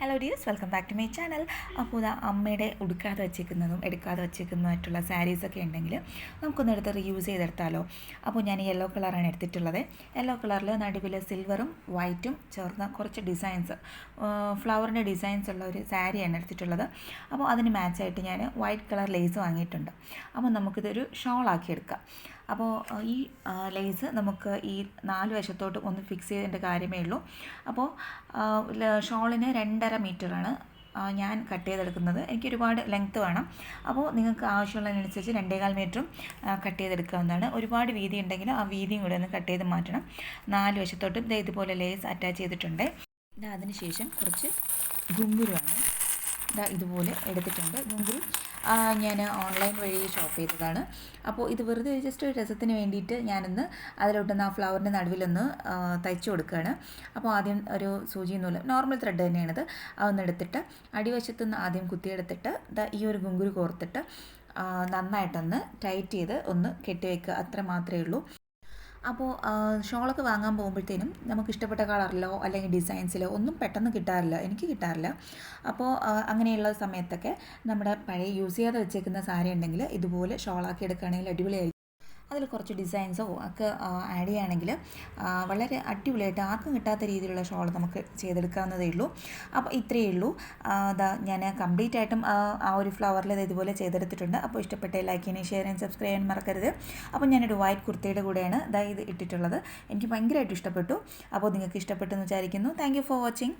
Hello dears welcome back to my channel അപ്പോൾ ഇതാ അമ്മയുടെ ഉടുക്കാതെ വെച്ചേക്കുന്നതും എടുക്കാതെ വെച്ചേക്കുന്നതുമായിട്ടുള്ള സാരീസൊക്കെ ഉണ്ടെങ്കിൽ നമുക്കൊന്ന് എടുത്ത് റീയൂസ് ചെയ്തെടുത്താലോ? അപ്പോൾ ഞാൻ യെല്ലോ കളറാണ് എടുത്തിട്ടുള്ളത്. യെല്ലോ കളറിൽ നടുവിൽ സിൽവറും വൈറ്റും ചേർന്ന കുറച്ച് ഡിസൈൻസ് ഫ്ലവറിന്റെ ഡിസൈൻസ് ഉള്ള ഒരു സാരിയാണ് എടുത്തിട്ടുള്ളത്. അപ്പോൾ അതിന് മാച്ചായിട്ട് ഞാൻ വൈറ്റ് കളർ ലേസ് വാങ്ങിയിട്ടുണ്ട്. അപ്പോൾ നമുക്കിതൊരു ഷോളാക്കി എടുക്കാം. അപ്പോൾ ഈ ലേസ് നമുക്ക് ഈ നാല് വശത്തോട്ട് ഒന്ന് ഫിക്സ് ചെയ്തതിന്റെ കാര്യമേ ഉള്ളൂ. അപ്പോൾ ഷോളിന് രണ്ടര മീറ്ററാണ് ഞാൻ കട്ട് ചെയ്തെടുക്കുന്നത്. എനിക്ക് ഒരുപാട് ലെങ്ത്ത് വേണം. അപ്പോൾ നിങ്ങൾക്ക് ആവശ്യമുള്ളതിനനുസരിച്ച് രണ്ടേകാൽ മീറ്ററും കട്ട് ചെയ്തെടുക്കാവുന്നതാണ്. ഒരുപാട് വീതി ഉണ്ടെങ്കിൽ ആ വീതിയും കൂടെ ഒന്ന് കട്ട് ചെയ്ത് മാറ്റണം. നാല് വശത്തോട്ടും ഇതേ ഇതുപോലെ ലേസ് അറ്റാച്ച് ചെയ്തിട്ടുണ്ട്. അതിനുശേഷം അതിന് ശേഷം കുറച്ച് ഗുങ്കുരുവാണ് ഇതുപോലെ എടുത്തിട്ടുണ്ട്. മുമ്പിൽ ഞാൻ ഓൺലൈൻ വഴി ഷോപ്പ് ചെയ്തതാണ്. അപ്പോൾ ഇത് വെറുതെ ജസ്റ്റ് ഒരു രസത്തിന് വേണ്ടിയിട്ട് ഞാനിന്ന് അതിലോട്ടൊന്ന് ആ ഫ്ലവറിന്റെ നടുവിലൊന്ന് തയ്ച്ചു കൊടുക്കുകയാണ് അപ്പോൾ ആദ്യം ഒരു സൂചി നൂൽ നോർമൽ ത്രെഡ് തന്നെയാണിത്. അതൊന്ന് എടുത്തിട്ട് അടിവശത്തു നിന്ന് ആദ്യം കുത്തിയെടുത്തിട്ട് ഈ ഒരു ഗുങ്കുരു കോർത്തിട്ട് നന്നായിട്ടൊന്ന് ടൈറ്റ് ചെയ്ത് ഒന്ന് കെട്ടിവെക്കുക അത്ര മാത്രമേ ഉള്ളൂ. അപ്പോൾ ഷോളൊക്കെ വാങ്ങാൻ പോകുമ്പോഴത്തേനും നമുക്ക് ഇഷ്ടപ്പെട്ട കളറിലോ അല്ലെങ്കിൽ ഡിസൈൻസിലോ ഒന്നും പെട്ടെന്ന് കിട്ടാറില്ല. എനിക്ക് കിട്ടാറില്ല. അപ്പോൾ അങ്ങനെയുള്ള സമയത്തൊക്കെ നമ്മുടെ പഴയ യൂസ് ചെയ്യാതെ വെച്ചേക്കുന്ന സാരി ഉണ്ടെങ്കിൽ ഇതുപോലെ ഷോളാക്കി എടുക്കുകയാണെങ്കിൽ അടിപൊളിയായിരിക്കും. അതിൽ കുറച്ച് ഡിസൈൻസോ ഒക്കെ ആഡ് ചെയ്യുകയാണെങ്കിൽ വളരെ അടിപൊളിയായിട്ട് ആർക്കും കിട്ടാത്ത രീതിയിലുള്ള ഷോൾ നമുക്ക് ചെയ്തെടുക്കാവുന്നതേ ഉള്ളൂ. അപ്പോൾ ഇത്രയേ ഉള്ളൂ. അതാ ഞാൻ കംപ്ലീറ്റ് ആയിട്ടും ആ ഒരു ഫ്ലവറിൽ ഇതുപോലെ ചെയ്തെടുത്തിട്ടുണ്ട്. അപ്പോൾ ഇഷ്ടപ്പെട്ട ലൈക്ക് ചെയ്യാനും ഷെയർ ചെയ്യാൻ സബ്സ്ക്രൈബ് ചെയ്യാൻ മറക്കരുത്. അപ്പോൾ ഞാനൊരു വൈറ്റ് കുർത്തയുടെ കൂടെയാണ് ഇതാ ഇത് ഇട്ടിട്ടുള്ളത്. എനിക്ക് ഭയങ്കരമായിട്ട് ഇഷ്ടപ്പെട്ടു. അപ്പോൾ നിങ്ങൾക്ക് ഇഷ്ടപ്പെട്ടെന്ന് വിചാരിക്കുന്നു. Thank for watching